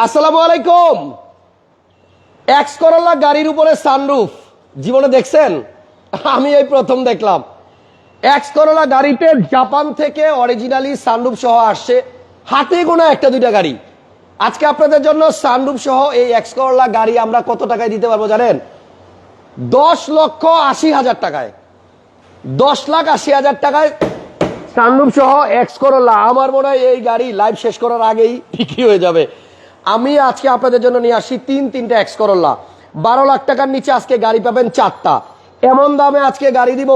আসসালামু আলাইকুম। X Corolla গাড়ির উপরে সানরুফ জীবনে দেখছেন? আমি এই প্রথম দেখলাম। এক্স করোলা গাড়িতে জাপান থেকে অরিজিনালি সানরুফ সহ আসছে। হাতে গোনা একটা, দুইটা গাড়ি। আজকে আপনাদের জন্য সানরুফ সহ এই এক্স করোলা গাড়ি আমরা কত টাকায় দিতে পারব জানেন? দশ লক্ষ আশি হাজার টাকায়। দশ লাখ আশি হাজার টাকায় সানরুফ সহ এক্স করোলা আমার মনে হয় এই গাড়ি লাইভ শেষ করার আগেই বিক্রি হয়ে যাবে। আমি আজকে আপনাদের জন্য নিয়ে আসি তিন তিনটা এক্স করোলা বারো লাখ টাকার নিচে আজকে গাড়ি পাবেন চারটা। এমন দামে আজকে গাড়ি দিব?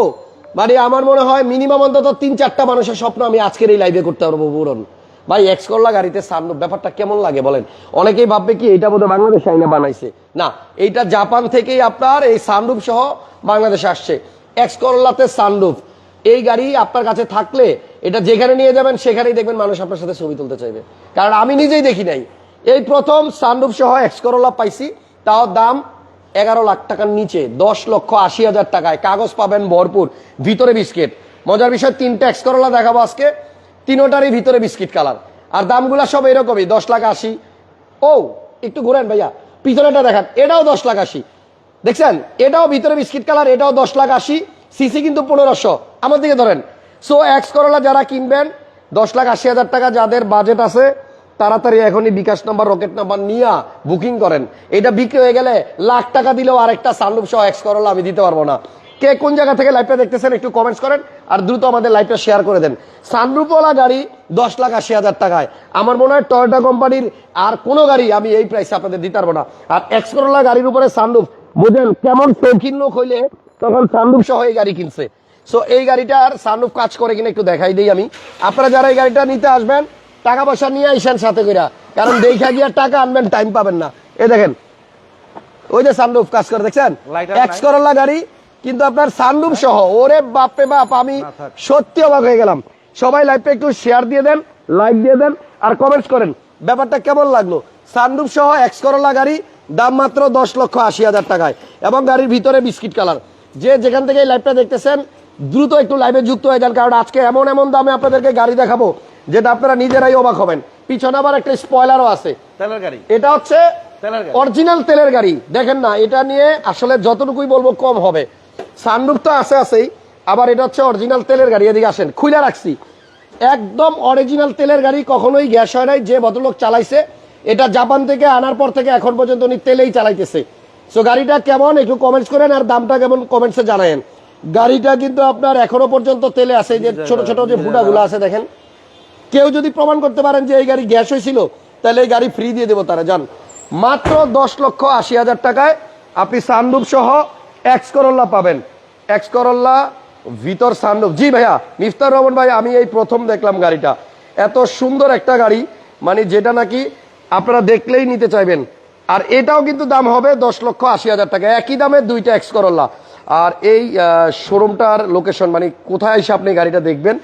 মানে আমার মনে হয় মিনিমাম অন্তত তিন চারটা মানুষের স্বপ্ন আমি আজকের এই লাইভে করতে পারব পূরণ। ভাই এক্স করলা গাড়িতে সানরুফ ব্যাপারটা কেমন লাগে বলেন? অনেকেই ভাববে কি এটা বোধহয় বাংলাদেশ আইনে বানাইছে। না, এইটা জাপান থেকেই আপনার এই সানরুফ সহ বাংলাদেশে আসছে। এক্স করলাতে সানরুফ এই গাড়ি আপনার কাছে থাকলে এটা যেখানে নিয়ে যাবেন, সেখানেই দেখবেন মানুষ আপনার সাথে ছবি তুলতে চাইবে। কারণ আমি নিজেই দেখি নাই। এই প্রথম সানরুফ সহ এক্স করোলা পাইছি, তাও দাম এগারো লাখ টাকার নিচে, দশ লক্ষ আশি হাজার টাকায়। কাগজ পাবেন ভরপুর, ভিতরে বিস্কিট। মজার বিষয়, তিনটা এক্স করোলা দেখাবো আজকে, তিনোটারই ভিতরে বিস্কিট কালার। আর দামগুলা সব এরকমই, দশ লাখ আশি। ও, একটু ঘুরেন ভাইয়া পিছনেটা দেখান, এটাও দশ লাখ আশি। দেখছেন? এটাও ভিতরে বিস্কিট কালার, এটাও দশ লাখ আশি, সিসি কিন্তু পনেরোশো। আমার দিকে ধরেন। সো এক্স করোলা যারা কিনবেন, দশ লাখ আশি হাজার টাকা যাদের বাজেট আছে তাড়াতাড়ি এখনই বিকাশ নাম্বার, রকেট নাম্বার নিয়ে বুকিং করেন। এটা বিক্রি হয়ে গেলে লাখ টাকা দিলেও আরেকটা সানরুফ সহ এক্স করোলা আমি দিতে পারব না। কে কোন জায়গা থেকে লাইভটা দেখতেছেন একটু কমেন্টস করেন আর দ্রুত আমাদের লাইভটা শেয়ার করে দেন। সানরুফওয়ালা গাড়ি দশ লাখ আশি হাজার টাকায়। আমার মনে হয় টয়োটা কোম্পানির আর কোনো গাড়ি আমি এই প্রাইসে আপনাদের দিতে পারব না। আর এক্স করোলা গাড়ির উপরে সানরুফ, বুঝেন, কেমন শৌখিন লোক হইলে তখন সানরুফ সহ এই গাড়ি কিনছে। সো এই গাড়িটার সানরুফ কাজ করে কিনা একটু দেখাই দিই আমি। আপনারা যারা এই গাড়িটা নিতে আসবেন টাকা পয়সা নিয়ে আইসেন সাথে কইরা। কারণ দেখা গিয়ে টাকা আনবেন টাইম পাবেন না। এ দেখেন ওই যে সানরুফ কাজ করে দেখছেন? এক্স? করোলা গাড়ি কিন্তু আপনার সানরুফ সহ ওরে বাপরে বাপ আমি সত্যি অবাক হয়ে গেলাম। সবাই লাইভটা একটু শেয়ার দিয়ে দেন লাইক দিয়ে দেন আর কমেন্টস করেন। ব্যাপারটা কেমন লাগল? সানরুফ সহ এক্স করোলা গাড়ি দাম মাত্র দশ লক্ষ আশি হাজার টাকায়। এবং গাড়ির ভিতরে বিস্কিট কালার। যে যেখান থেকে এই লাইভটা দেখতেছেন দ্রুত একটু লাইভে যুক্ত হয়ে যান কারণ আজকে এমন এমন দামে আপনাদেরকে গাড়ি দেখাবো। যেটা আপনারা নিজেরাই অবাক হবেন। পিছনে আবার একটা স্পয়লারও আছে। তেলের গাড়ি। এটা হচ্ছে তেলের গাড়ি। অরিজিনাল তেলের গাড়ি। দেখেন না এটা নিয়ে আসলে যতটুকুই বলব কম হবে। সানরুফ তো আছে আছেই আবার এটা হচ্ছে অরিজিনাল তেলের গাড়ি। এদিকে আসেন খুলে রাখছি। একদম অরিজিনাল তেলের গাড়ি কখনোই গ্যাস হয় নাই যে ভদ্রলোক চালাইছে এটা জাপান থেকে আনার পর থেকে এখন পর্যন্ত উনি তেলেই চালাইতেছে। সো গাড়িটা কেমন একটু কমেন্টস করেন আর দামটা কেমন কমেন্টসে জানায়েন। গাড়িটা কিন্তু আপনার এখনও পর্যন্ত তেলে আছে এই যে ছোট ছোট যে ফুটাগুলো আছে দেখেন। কেউ যদি প্রমাণ করতে পারেন যে এই গাড়ি গ্যাস হয়েছিল, তাহলে এই গাড়ি ফ্রি দিয়ে দেবো তারা, যান। মাত্র দশ লক্ষ আশি হাজার টাকায় আপনি সানরুফ সহ এক্স করল্লা পাবেন। এক্স করল্লা ভিতর সানরুফ জি ভাইয়া, মিফতার রহমান ভাই, আমি এই প্রথম দেখলাম গাড়িটা। এত সুন্দর একটা গাড়ি মানে যেটা নাকি আপনারা দেখলেই নিতে চাইবেন। আর এটাও কিন্তু দাম হবে দশ লক্ষ আশি হাজার টাকা। একই দামে দুইটা এক্স করল্লা আর এই শোরুমটার লোকেশন মানে কোথায় এসে আপনি গাড়িটা দেখবেন,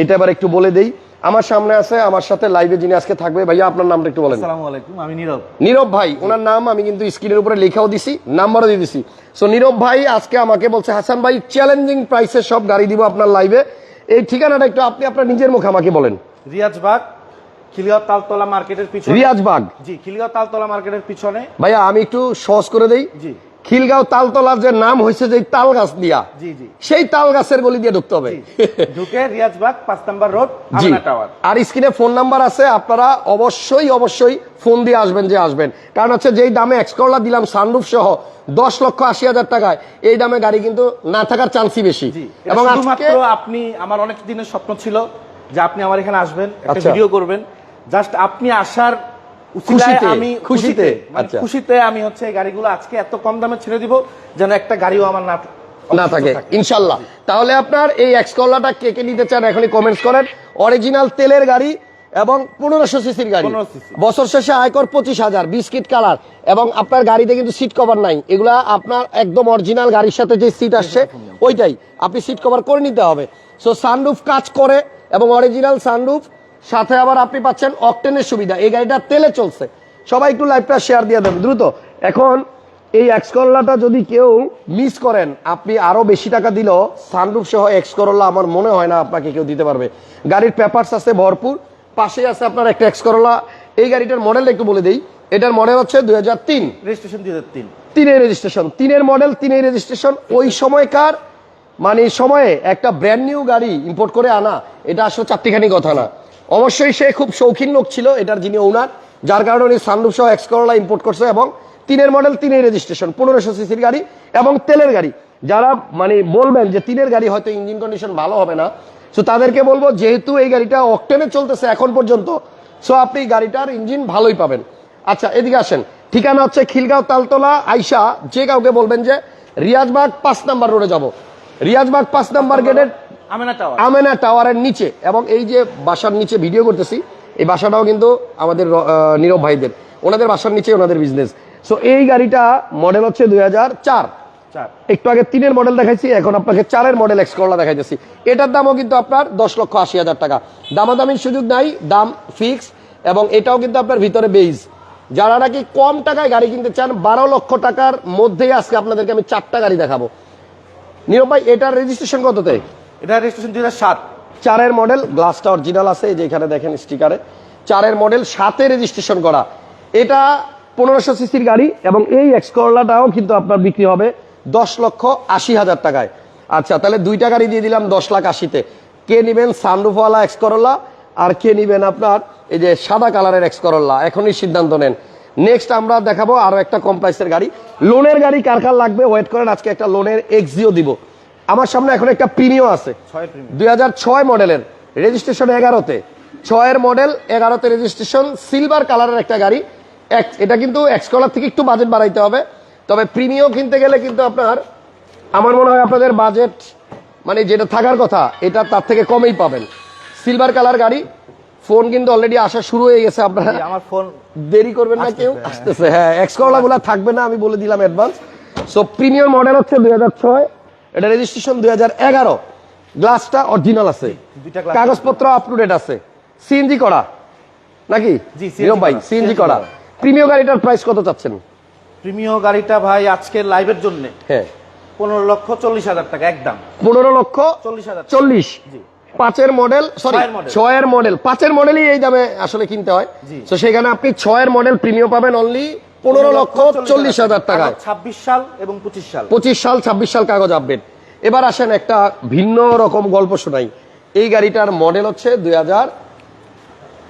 এটা এবার একটু বলে দেই। আমার সামনে আছে আমার সাথে লাইভে যিনি আজকে থাকবে ভাইয়া আপনার নামটা একটু বলেন। আসসালামু আলাইকুম আমি নীরব। নীরব ভাই ওনার নাম আমি কিন্তু স্ক্রিনের উপরে লেখাও দিছি নাম্বারও দিয়ে দিছি। সো নীরব ভাই আজকে আমাকে বলছে হাসান ভাই চ্যালেঞ্জিং প্রাইসে সব গাড়ি দিব আপনার লাইভে এই ঠিকানাটা একটু আপনি আপনার নিজের মুখে আমাকে বলেন। রিয়াজবাগ খিলগাঁও তালতলা মার্কেটের পিছনে। রিয়াজবাগ? জি খিলগাঁও তালতলা মার্কেটের পিছনে। ভাইয়া আমি একটু সহজ করে দেই। জি। খিলগাঁও তালতলার যে নাম হয়েছে যে তাল গাছ দিয়া জি জি। সেই তাল গাছের গলি দিয়ে ঢুকতে হবে। ঢুকে রিয়াজবাগ পাঁচ নাম্বার রোড টাওয়ার। আর স্ক্রিনে ফোন নাম্বার আছে আপনারা অবশ্যই অবশ্যই ফোন দিয়ে আসবেন যে আসবেন। কারণ হচ্ছে যেই দামে এক্সকরলা দিলাম সানরুফ সহ দশ লক্ষ আশি হাজার টাকায় এই দামে গাড়ি কিন্তু না থাকার চান্সই বেশি। এবং আপনি আমার অনেক দিনের স্বপ্ন ছিল যে আপনি আমার এখানে আসবেন একটা আচ্ছা। ভিডিও করবেন। জাস্ট আপনি আসার আমি খুশিতে, মানে আচ্ছা। খুশিতে আমি হচ্ছে গাড়িগুলো আজকে এত কম দামে ছেড়ে দিব যেন একটা গাড়িও আমার না না থাকে। ইনশাল্লাহ। তাহলে আপনার এই কে কে নিতে চান এখনই কমেন্টস করেন। অরিজিনাল তেলের গাড়ি এবং পনেরোশো সিসির গাড়ি। বছর শেষে আয়কর পঁচিশ হাজার বিস্কিট কালার এবং আপনার গাড়িতে কিন্তু সিট কভার নাই। এগুলা আপনার একদম অরিজিনাল গাড়ির সাথে যে সিট আসছে ওইটাই। আপনি সিট কভার করে নিতে হবে। সো সানরুফ কাজ করে এবং অরিজিনাল সানরুফ সাথে আবার আপনি পাচ্ছেন অকটেনের সুবিধা। এই গাড়িটা তেলে চলছে। সবাই একটু লাইভটা শেয়ার দিয়ে দেবেন। দ্রুত। এখন এই এক্স করলাটা যদি কেউ মিস করেন আপনি আরও বেশি টাকা দিলেও সানরুফ সহ এক্স করলা আমার মনে হয় না আপনাকে কেউ দিতে পারবে। গাড়ির পেপারস আছে ভরপুর। পাশে আছে আপনার একটা এক্স করলা এই গাড়িটার মডেল একটু বলে দেই। এটার মডেল হচ্ছে দুই হাজার তিন। রেজিস্ট্রেশন দুই হাজার তিন। তিনের রেজিস্ট্রেশন তিনের মডেল তিনের রেজিস্ট্রেশন ওই সময়কার মানে সময়ে একটা ব্র্যান্ড নিউ গাড়ি ইম্পোর্ট করে আনা এটা আসলে চারটিখানি কথা না। অবশ্যই সে খুব শৌখিন লোক ছিল, এটার যিনি ওনার যার কারণে উনি সানরুফ সহ এক্স করোলা ইম্পোর্ট করছে এবং তিনের মডেল তিনের রেজিস্ট্রেশন পনেরোশো সিসির গাড়ি এবং তেলের গাড়ি। যারা মানে বলবেন যে তিনের গাড়ি হয়তো ইঞ্জিন কন্ডিশন ভালো হবে না সো তাদেরকে বলব যেহেতু এই গাড়িটা অকটেনে চলতেছে এখন পর্যন্ত সো আপনি গাড়িটার ইঞ্জিন ভালোই পাবেন। আচ্ছা এদিকে আসেন। ঠিকানা হচ্ছে খিলগাঁও তালতলা, আইসা, যে কাউকে বলবেন যে রিয়াজবাগ পাঁচ নাম্বার রোডে যাব। রিয়াজবাগ পাঁচ নাম্বার গেটের আমেনা টাওয়ারের নিচে এবং এই যে বাসার নিচে ভিডিও করতেছি এই বাসাটাও কিন্তু আমাদের নীরব ভাইদের। ওনাদের বাসার নিচে ওনাদের বিজনেস সো এই গাড়িটা মডেল হচ্ছে দুই একটু আগে তিনের মডেল দেখাইছি এখন আপনাকে চারের মডেল এক্স করলা দেখাইতেছি। এটার দামও কিন্তু আপনার দশ লক্ষ আশি হাজার টাকা। দামাদামির সুযোগ নাই দাম ফিক্স এবং এটাও কিন্তু আপনার ভিতরে বেইজ যারা নাকি কম টাকায় গাড়ি কিনতে চান বারো লক্ষ টাকার মধ্যেই আজকে আপনাদেরকে আমি চারটা গাড়ি দেখাবো। নীরব ভাই এটার রেজিস্ট্রেশন কততে? এটা রেজিস্ট্রেশন দুই সাত। চারের মডেল গ্লাসটা অরিজিনাল আছে, এই যে এখানে দেখেন স্টিকারে চারের মডেল সাথে রেজিস্ট্রেশন করা। এটা পনেরোশো সিসির গাড়ি এবং এই এক্স করলাটাও কিন্তু আপনার বিক্রি হবে দশ লক্ষ আশি হাজার টাকায়। আচ্ছা তাহলে দুইটা গাড়ি দিয়ে দিলাম দশ লাখ আশিতে। কে নিবেন সানরুফওয়ালা এক্স করল্লা আর কে নেবেন আপনার এই যে সাদা কালারের এক্স করল্লা এখনই সিদ্ধান্ত নেন। নেক্সট আমরা দেখাবো আরও একটা কম প্রাইসের গাড়ি। লোনের গাড়ি কার কার লাগবে? ওয়েট করেন, আজকে একটা লোনের এক্সিও দিব। আমার সামনে এখন একটা প্রিমিও আছে। দুই হাজার ছয় মডেলের। রেজিস্ট্রেশন এগারোতে। ছয়ের মডেল এগারোতে রেজিস্ট্রেশন সিলভার কালারের একটা গাড়ি। এটা কিন্তু এক্সকলার থেকে একটু বাজেট বাড়াইতে হবে। তবে প্রিমিয়াম কিনতে গেলে কিন্তু আপনার আমার মনে হয় আপনাদের বাজেট মানে যেটা থাকার কথা এটা তার থেকে কমেই পাবেন। সিলভার কালার গাড়ি। ফোন কিন্তু অলরেডি আসা শুরু হয়ে গেছে আপনারা। আমার ফোন দেরি করবেন না কেউ? আসতেছে হ্যাঁ। এক্স করলা গুলা থাকবে না আমি বলে দিলাম অ্যাডভান্স সো প্রিমিয়াম মডেল হচ্ছে দুই হাজার ছয়। এটা রেজিস্ট্রেশন দুই হাজার এগারো। গ্লাসটা অরিজিনাল আছে। কাগজপত্র আপ টু ডেট আছে সিএনজি করা। নাকি? ভাই সিএনজি করা। প্রিমিয়াম গাড়িটার প্রাইস কত চাচ্ছেন? প্রিমিয় গাড়িটা ভাই আজকের লাইভের জন্য। হ্যাঁ। পনেরো লক্ষ চল্লিশ হাজার টাকা একদম। পনেরো লক্ষ চল্লিশ হাজার চল্লিশ। পাঁচের মডেল সরি ছয়ের মডেল পাঁচের মডেলই এই দামে আসলে কিনতে হয়। তো সেখানে আপনি ছয়ের মডেল প্রিমিয়াম পাবেন অনলি পনেরো লক্ষ চল্লিশ হাজার টাকায়। ছাব্বিশ সাল এবং পঁচিশ সাল। পঁচিশ সাল ছাব্বিশ সাল কাগজ আপডেট এবার আসেন একটা ভিন্ন রকম গল্প শোনাই। এই গাড়িটার মডেল হচ্ছে দুই হাজার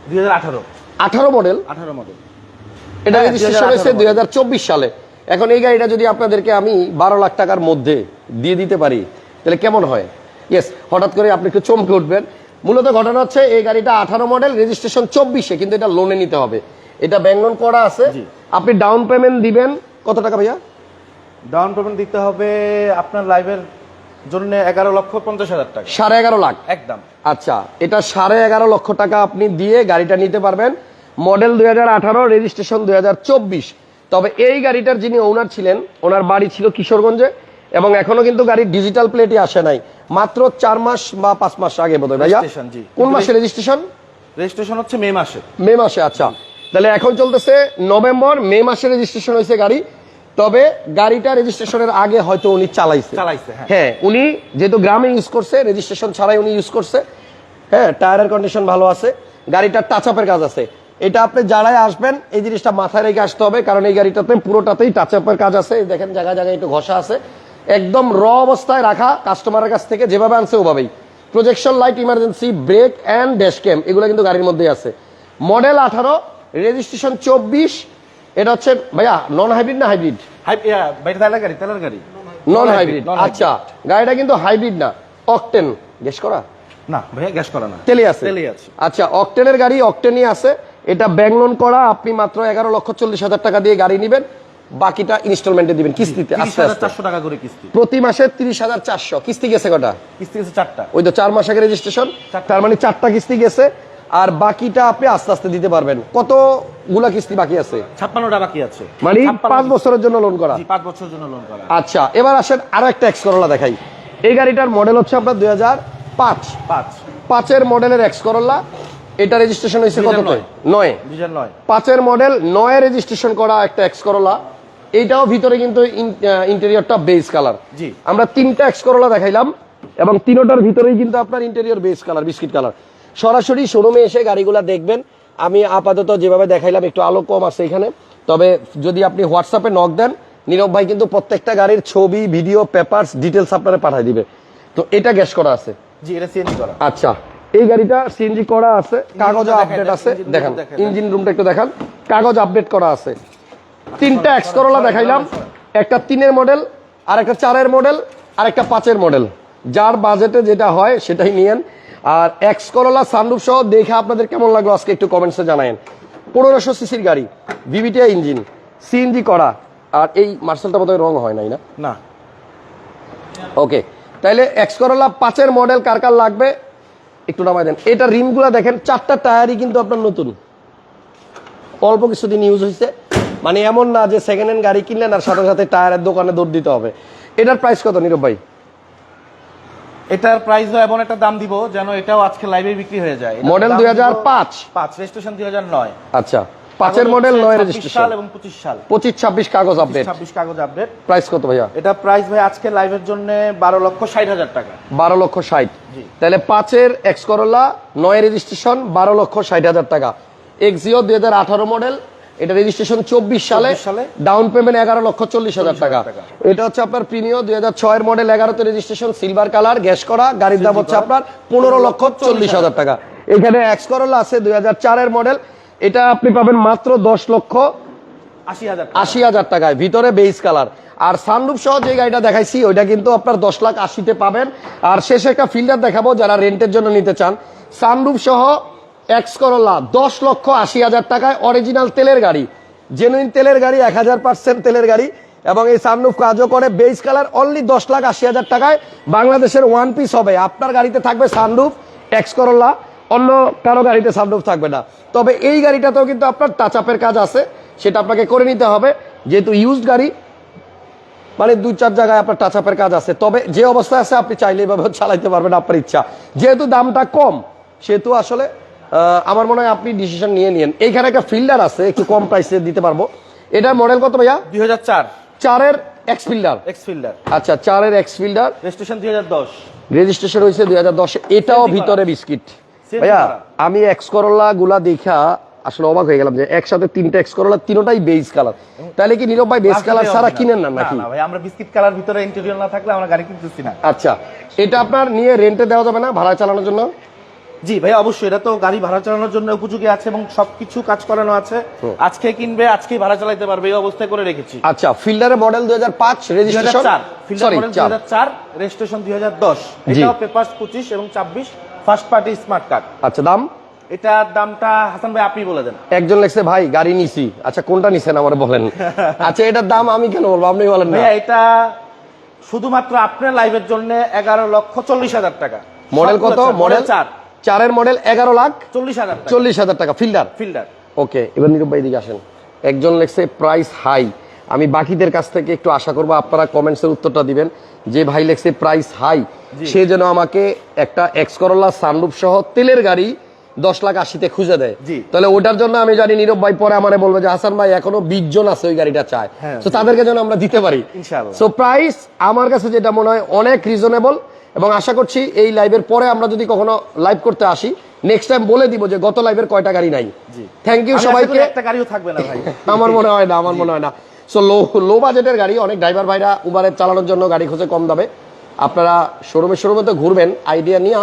দুই হাজার আঠারো। আঠারো মডেল আঠারো মডেল এটা হ্যাঁ, রেজিস্ট্রেশন হয়েছে দুই হাজার চব্বিশ সালে। এখন এই গাড়িটা যদি আপনাদেরকে আমি বারো লাখ টাকার মধ্যে দিয়ে দিতে পারি তাহলে কেমন হয়? ইয়েস হঠাৎ করে আপনি একটু চমকে উঠবেন। মূলত ঘটনা হচ্ছে এই গাড়িটা আঠারো মডেল রেজিস্ট্রেশন চব্বিশে কিন্তু এটা লোনে নিতে হবে। এটা ব্যাংক লোন করা আছে। আপনি ডাউন পেমেন্ট দিবেন কত টাকা ভাইয়া? ডাউন পেমেন্ট দিতে হবে আপনার লাইভের জন্য এগারো লক্ষ পঞ্চাশ হাজার টাকা। সাড়ে এগারো লাখ? একদম। আচ্ছা এটা সাড়ে এগারো লক্ষ টাকা আপনি দিয়ে গাড়িটা নিতে পারবেন। মডেল দুই হাজার আঠারো রেজিস্ট্রেশন দুই হাজার চব্বিশ। তবে এই গাড়িটার যিনি ওনার ছিলেন ওনার বাড়ি ছিল কিশোরগঞ্জে এবং এখনও কিন্তু গাড়ির ডিজিটাল প্লেটই আসে নাই। মাত্র চার মাস বা পাঁচ মাস আগে বোধ হয়। কোন মাসে রেজিস্ট্রেশন রেজিস্ট্রেশন হচ্ছে মে মাসে। মে মাসে আচ্ছা। তাহলে এখন চলতেছে নভেম্বর মে মাসে রেজিস্ট্রেশন হয়েছে গাড়ি। তবে গাড়িটা রেজিস্ট্রেশনের আগে হয়তো উনি চালাইছে। চালাইছে, হ্যাঁ। হ্যাঁ উনি যেহেতু গ্রামে ইউজ করছে রেজিস্ট্রেশন ছাড়াই উনি ইউজ করছে। হ্যাঁ টায়ারের কন্ডিশন ভালো আছে গাড়িটার টাচ আপের কাজ আছে। এটা আপনি যারাই আসবেন এই জিনিসটা মাথায় রেখে আসতে হবে কারণ এই গাড়িটাতে পুরোটাতেই টাচ আপের কাজ আছে। দেখেন জায়গায় জায়গায় একটু ঘষা আছে। একদম র অবস্থায় রাখা কাস্টমারের কাছ থেকে যেভাবে আনছে ওভাবেই। Projection light emergency brake and dash cam এগুলো কিন্তু গাড়ির মধ্যেই আছে। মডেল আঠারো রেজিস্ট্রেশন চব্বিশ এটা হচ্ছে ভাইয়া নন হাইব্রিড না হাইব্রিড গাড়ি তেলের গাড়ি। নন হাইব্রিড আচ্ছা গাড়িটা কিন্তু হাইব্রিড না অকটেন গেস করা? না ভাইয়া গ্যাস করা না। তেলে আছে। তেলেই আছে। আচ্ছা অকটেনের গাড়ি অকটেনই আছে। এটা ব্যাংক লোন করা আপনি মাত্র এগারো লক্ষ চল্লিশ হাজার টাকা দিয়ে গাড়ি নেবেন। বাকিটা ইনস্টলমেন্টে দিবেন কিস্তিতে চারশো টাকা করে কিস্তি। প্রতি মাসে তিরিশ হাজার চারশো। কিস্তি গেছে কটা? কিস্তি গেছে চারটা। ওই তো চার মাস আগে রেজিস্ট্রেশন তার মানে চারটা কিস্তি গেছে। আর বাকিটা আপনি আস্তে আস্তে দিতে পারবেন। কতগুলা কিস্তি বাকি আছে? ছাপ্পান্নটা বাকি আছে। মানে পাঁচ বছরের জন্য লোন করা। পাঁচ বছরের জন্য লোন করা। আচ্ছা এবার আসেন আরও একটা এক্স করলা দেখাই। এই গাড়িটার মডেল হচ্ছে আপনার দুই হাজার পাঁচ। পাঁচ। পাঁচের মডেলের এক্স করলা এটা রেজিস্ট্রেশন হয়েছে কত নয়। নয়। পাঁচের মডেল নয় রেজিস্ট্রেশন করা একটা এক্স করোলা এইটাও ভিতরে কিন্তু ইন্টেরিয়রটা বেস কালার আমরা তিনটা এক্স করলা দেখাইলাম এবং তিনোটার ভিতরেই কিন্তু আপনার interior base colour biscuit colour সরাসরি শোরুমে এসে গাড়িগুলা দেখবেন। আমি আপাতত যেভাবে দেখাইলাম একটু আলো কম আছে এখানে। তবে যদি আপনি হোয়াটসঅ্যাপে নক দেন নীরব ভাই কিন্তু প্রত্যেকটা গাড়ির ছবি ভিডিও পেপারস ডিটেলস আপনারা পাঠিয়ে দিবে। তো এটা গ্যাস করা আছে। জি এটা সিএনজি করা। আচ্ছা এই গাড়িটা সিএনজি করা আছে। কাগজ আপডেট আছে। দেখেন ইঞ্জিন রুমটা একটু দেখান। কাগজ আপডেট করা আছে। তিনটা এক্স করোলা দেখাইলাম। একটা তিনের মডেল আর একটা চারের মডেল আর একটা পাঁচের মডেল যার বাজেটে যেটা হয় সেটাই নিয়েন। আর এক্স করোলা সানরুফ সহ দেখে আপনাদের কেমন লাগল আজকে একটু কমেন্টসে জানায়েন। পনেরোশো সিসির গাড়ি ভিভিটিআই ইঞ্জিন সিএনজি করা আর এই মার্শালটা বোধহয় রং হয় নাই না? না। ওকে তাইলে এক্স করোলা পাঁচের মডেল কার কার লাগবে? একটু নামাই দেন। এটা রিমগুলো দেখেন চারটা টায়ারই কিন্তু আপনার নতুন। অল্প কিছুদিন ইউজ হয়েছে মানে এমন না যে সেকেন্ড হ্যান্ড গাড়ি কিনলেন আর সাথে সাথে টায়ারের দোকানে দৌড় দিতে হবে। এটার প্রাইস কত নীরব ভাই? এটার প্রাইস এমন একটা দাম দিব যেন এটাও আজকে লাইভে বিক্রি হয়ে যায়। মডেল দাম দুই দিব হাজার পাঁচ। পাঁচ রেজিস্ট্রেশন দুই হাজার নয়। আচ্ছা পাঁচের মডেল নয় রেজিস্ট্রেশন সাল এবং পঁচিশ সাল। পঁচিশ ছাব্বিশ কাগজ আপডেট ছাব্বিশ কাগজ আপডেট প্রাইস কত ভাইয়া? এটা প্রাইস ভাই আজকে লাইভের জন্য বারো লক্ষ ষাট হাজার টাকা। বারো লক্ষ ষাট। জি। তাহলে পাঁচের এক্স করোলা নয় রেজিস্ট্রেশন বারো লক্ষ ষাট হাজার টাকা। এক্সিও দুই হাজার আঠারো মডেল এটা রেজিস্ট্রেশন চব্বিশ সালে। ডাউন পেমেন্ট এগারো লক্ষ চল্লিশ হাজার টাকা। এটা হচ্ছে আপনার প্রিমিয় দুই হাজার ছয়ের মডেল এগারোতে রেজিস্ট্রেশন সিলভার কালার গ্যাস করা গাড়ির দাম হচ্ছে আপনার পনেরো লক্ষ চল্লিশ হাজার টাকা। এখানে এক্স করোলা আছে দুই হাজার চারের মডেল এটা আপনি পাবেন মাত্র দশ লক্ষ আশি হাজার আশি হাজার টাকায় ভিতরে বেস কালার আর সানরুফ সহ যে গাড়িটা দেখাইছি ওইটা কিন্তু আপনার দশ লাখ আশিতে পাবেন। আর শেষে একটা ফিল্টার দেখাবো যারা রেন্টের জন্য নিতে চান। সানরুফ সহ এক্স করোলা দশ লক্ষ আশি হাজার টাকায় অরিজিনাল তেলের গাড়ি। জেনুইন তেলের গাড়ি, এক হাজার পার্সেন্ট তেলের গাড়ি। এবং এই সানরুফ কাজও করে বেস কালার অনলি দশ লাখ আশি হাজার টাকায় বাংলাদেশের ওয়ান পিস হবে। আপনার গাড়িতে থাকবে সানরুফ এক্স করোলা অন্য কারও গাড়িতে সানরুফ থাকবে না। তবে এই গাড়িটাতেও কিন্তু আপনার টাচ আপের কাজ আছে, সেটা আপনাকে করে নিতে হবে। যেহেতু ইউজড গাড়ি মানে দুই চার জায়গায় আপনার টাচ আপের কাজ আছে। তবে যে অবস্থায় আছে, আপনি চাইলে এভাবে চালাইতে পারবেন আপনার ইচ্ছা। যেহেতু দামটা কম, সেহেতু আসলে আমার মনে হয় আপনি ডিসিশন নিয়ে নিন এইখানে একটা ফিল্ডার আছে একটু কম প্রাইসে দিতে পারব। এটার মডেল কত ভাইয়া? দুই হাজার চার। চারের এক্স ফিল্ডার এক্স ফিল্ডার আচ্ছা চারের এক্স ফিল্ডার রেজিস্ট্রেশন দুই হাজার দশ। রেজিস্ট্রেশন হয়েছে দুই হাজার দশে। এটাও ভিতরে বিস্কিট ভাইয়া আমি এক্স করোলা গুলা দেখা আসলে অবাক হয়ে গেলাম যে একসাথে তিনটা এক্স করোলা তিনোটাই বেস কালার তাহলে কি নীরব ভাই বেস কালার ছাড়া কিনেন না নাকি? ভাই আমরা বিস্কিট কালার ভিতরে ইন্টেরিয়র না থাকলে আমরা গাড়ি কিনতেছি না। আচ্ছা এটা আপনার নিয়ে রেন্টে দেওয়া যাবে না ভাড়া চালানোর জন্য? জি ভাই অবশ্যই। এটা তো গাড়ি ভাড়া চালানোর জন্য উপযোগী আছে এবং সবকিছু কাজ করানো আছে। আজকে কিনবে আজকেই ভাড়া চালাতে পারবে এই অবস্থায় করে রেখেছি। আচ্ছা ফিল্ডারের মডেল দুই হাজার পাঁচ দুই রেজিস্ট্রেশন চার ফিল্টার সরি মডেল দুই চার হাজার চার রেজিস্ট্রেশন দুই হাজার দশ। জি। এটাও পেপার পঁচিশ এবং ছাব্বিশ ফার্স্ট পার্টি স্মার্ট কার্ড আচ্ছা দাম? এটার দামটা হাসান ভাই আপনি বলে দেন। একজন লেখছে ভাই গাড়ি নিছি। আচ্ছা কোনটা নিছেন আমার বলেন। আচ্ছা এটার দাম আমি কেন বলব? আপনি বলেন না। এটা শুধুমাত্র আপনার লাইভের জন্য এগারো লক্ষ চল্লিশ হাজার টাকা। মডেল কত? মডেল চার। চারের মডেল এগারো লাখ চল্লিশ হাজার টাকা। চল্লিশ হাজার টাকা ফিল্ডার? ফিল্ডার। ওকে এবার নীরব ভাই দিকে আসেন। একজন লেখছে প্রাইস হাই। আমি বাকিদের কাছ থেকে একটু আশা করব আপনারা কমেন্টসের উত্তরটা দিবেন। যে ভাই লেখছে প্রাইস হাই। সে যেন আমাকে একটা এক্স করোলা সানরুফ সহ তেলের গাড়ি দশ লাখ আশিতে খুঁজে দেয়। তাহলে ওটার জন্য আমি জানি নীরব ভাই পরে আমারে বলবে যে হাসান ভাই এখনও বিশ জন আছে ওই গাড়িটা চায়। হ্যাঁ, তো তাদেরকে যেন আমরা দিতে পারি। সো প্রাইস আমার কাছে যেটা মনে হয় অনেক রিজনেবল এবং আশা করছি এই লাইভের পরে আমরা যদি কখনো লাইভ করতে আসি নেক্সট টাইম বলে দিব যে গত লাইভের কয়টা গাড়ি নাই। থ্যাংক ইউ সবাইকে। একটা গাড়িও থাকবে না ভাই। আমার মনে হয় না আমার মনে হয় না। সো লো লো বাজেটের গাড়ি অনেক ড্রাইভার ভাইরা উবারের চালানোর জন্য গাড়ি খুঁজে কম দামে। আপনারা শোরুমে শোরুমে তো ঘুরবেন আইডিয়া নিয়ে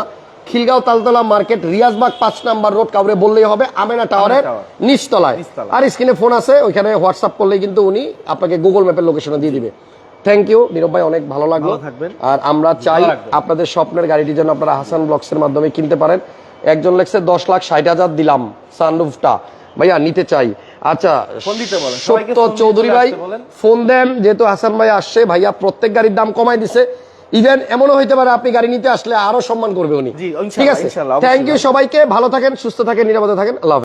খিলগাঁও তালতলা মার্কেট রিয়াজবাগ পাঁচ নাম্বার রোড কাউরে বললেই হবে আমেনা টাওয়ারের টাওয়ার। নিচতলায়। নিচতলায়। আর স্ক্রিনে ফোন আছে ওইখানে হোয়াটসঅ্যাপ করলেই কিন্তু উনি আপনাকে গুগল ম্যাপের লোকেশনে দিয়ে দিবে। থ্যাংক ইউ নীরব ভাই অনেক ভালো লাগল। আর আমরা চাই আপনাদের স্বপ্নের গাড়িটি যেন আপনারা হাসান ব্লগসের মাধ্যমে কিনতে পারেন। একজন লেখছে দশ লাখ ষাট হাজার দিলাম সানরুফটা। ভাইয়া নিতে চাই। আচ্ছা সত্য চৌধুরী ভাই ফোন দেন যেহেতু হাসান ভাই আসছে ভাইয়া প্রত্যেক গাড়ির দাম কমাই দিছে। ইভেন এমনও হইতে পারে আপনি গাড়ি নিতে আসলে আরও সম্মান করবে উনি। ঠিক আছে? থ্যাংক ইউ সবাইকে ভালো থাকেন সুস্থ থাকেন নিরাপদে থাকেন। আল্লাহ।